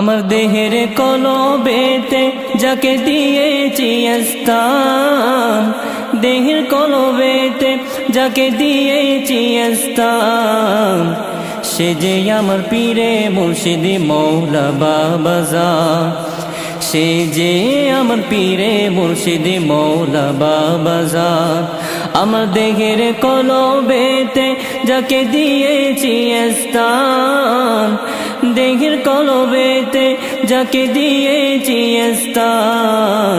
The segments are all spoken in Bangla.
আমার দেহের কলবেতে যাকে দিয়েছি স্থান দেহের কলবেতে যাকে দিয়েছি স্থান সে যে আমার পীরে মুর্শিদি মৌলা বাবাজা সে যে আমার পীরে মুর্শিদি মৌলা বাবাজা আমার দেহের কলবেতে যাকে দিয়েছি স্থান দেহের কলবেতে যাকে দিয়েছি স্থান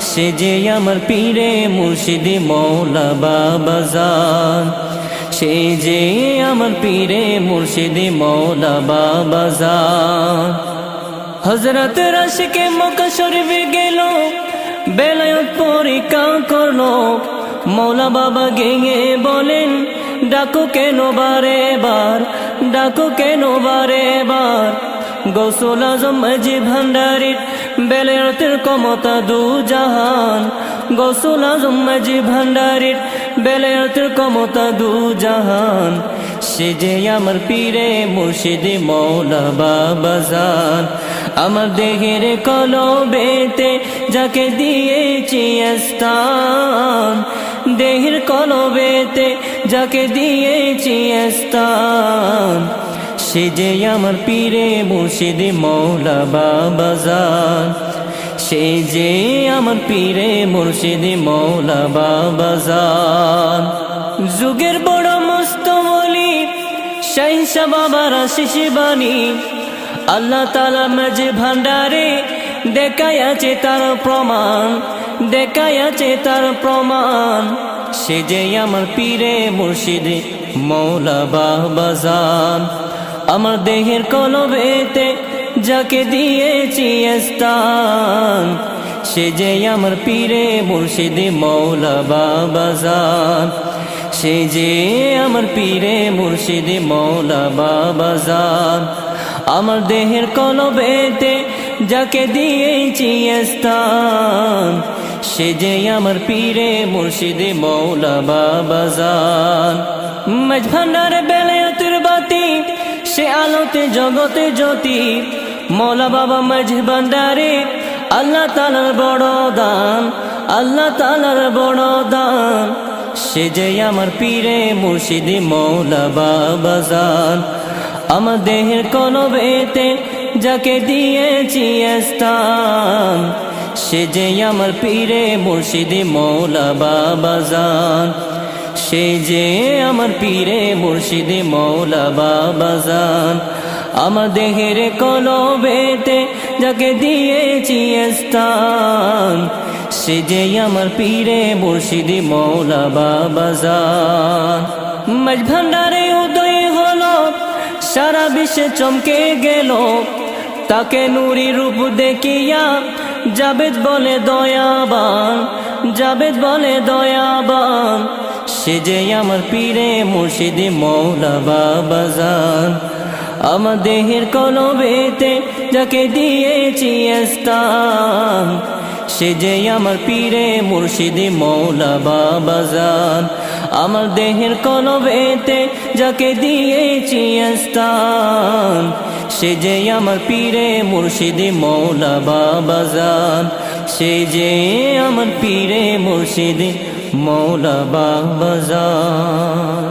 সে যে আমার পীরে মুর্শিদি মৌলা বাবাজান সে যে আমার পীরে মুর্শিদি মৌলা বাবাজান হজরত রশকে মক্কা শরীফে গেল, বেলায়ত পরীক্ষা করল। মৌলা বাবা গেঙে বলেন, ডাকো কেন বারে বার ডাকো কেন বারে বার গৌসুল আজম মাঝি ভান্ডারির বেলায়তের ক্ষমতা দু জাহান। গৌসুল আজম মাঝি ভান্ডারির বেলায়তের ক্ষমতা দু জাহান। সে যে আমার পীরে মুর্শিদি মৌলা বাবাজান আমার দেহের কলবেতে যাকে দিয়েছি স্থান। দেহের কলবেতে যাকে দিয়েছি স্থান সে যে আমার পীরে মুর্শিদি মৌলা বাবাজান সে যে আমার পীরে মুর্শিদি মৌলা বাবাজান যুগের বড় মস্ত বলি শাহিনশা বাবার শিশি বাণী, আল্লাহ তালা মাঝে ভান্ডারে দেখাইয়াছে তার প্রমাণ, দেখাইয়াছে তার প্রমাণ। সে যে আমার পীরে মুর্শিদে মৌলা বাবাজান আমার দেহের কলবেতে যাকে দিয়েছি স্থান, সে যে আমার পীরে মুর্শিদে মৌলা বাবাজান সে যে আমার পীরে মুর্শিদে মৌলা বাবাজান আমার দেহের কলবেতে যাকে দিয়েছি স্থান সে যে আমার পীরে মুর্শিদে মৌলা বাবাজান মাঝ ভান্ডার বেলায়তের বাতি, সে আলোতে জগতে জ্যোতি। মৌলা বাবা মাঝ ভান্ডারে আল্লাহ তালার বড় দান, আল্লাহ তালার বড় দান। সে যে আমার পীরে মুর্শিদি মৌলা বাবাজান আমার দেহের কলবেতে যাকে দিয়েছি স্থান। সে যে আমার পীরে মুর্শিদি মৌলা বাবাজান সে যে আমার পীরে মুর্শিদি মৌলা বাবাজান আমার দেহের কলবেতে যাকে দিয়েছি স্থান, সে যে আমার পীরে মুর্শিদি মৌলা বাবাজান মাঝ ভান্ডারে উদয় হলো, সারা বিশ্বে চমকে গেল, তাকে নুরি রূপ দেখিয়া জাবেদ বলে দয়াবান, জাবেদ বলে দয়াবান, সে যে আমার পীরে মুর্শিদি মৌলা বাবাজান আমার দেহের কলবেতে যাকে দিয়েছি স্থান, সে যে আমার পীরে মুর্শিদি মৌলা বাবাজান আমার দেহের কলবেতে যাকে দিয়েছি স্থান সে যে আমার পীরে মুর্শিদে মৌলা বাবাজান সে যে আমার পীরে মুর্শিদে মৌলা বাবাজান